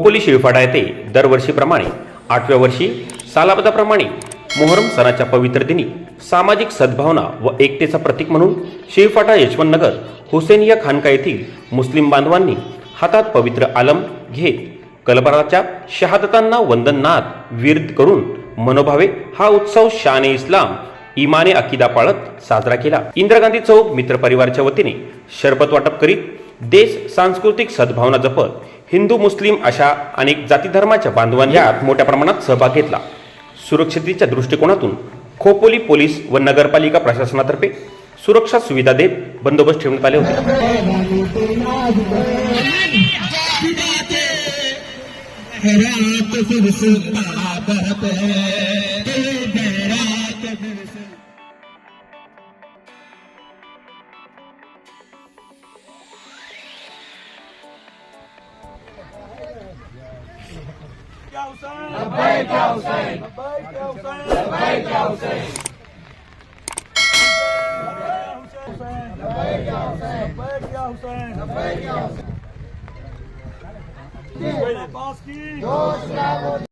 खोपोली शिळफाडा येथे दरवर्षीप्रमाणे आठव्या वर्षी सालाबदाप्रमाणे मोहरम सणाच्या पवित्र दिनी सामाजिक सद्भावना व एकतेचा प्रतीक म्हणून शिळफाटा यशवंतनगर हुसेनिया खानका येथील मुस्लिम बांधवांनी हातात पवित्र आलम घेत कलबराच्या शहादतांना वंदननाथ विरद करून मनोभावे हा उत्सव शान ए इस्लाम इमाने अकिदा पाळत साजरा केला. इंदिरा गांधी चौक मित्र परिवारच्या वतीने शरबत वाटप करीत देश सांस्कृतिक सद्भावना जपत हिंदू मुस्लिम अशा अनेक जातीधर्माच्या बांधवांनी यात मोठ्या प्रमाणात सहभाग घेतला. सुरक्षितेच्या दृष्टिकोनातून खोपोली पोलीस व नगरपालिका प्रशासनातर्फे सुरक्षा सुविधा देत बंदोबस्त ठेवण्यात आले होते. क्या हुसैन लब्बैक क्या हुसैन लब्बैक क्या हुसैन लब्बैक क्या हुसैन लब्बैक क्या हुसैन लब्बैक क्या हुसैन लब्बैक क्या हुसैन अब्बास की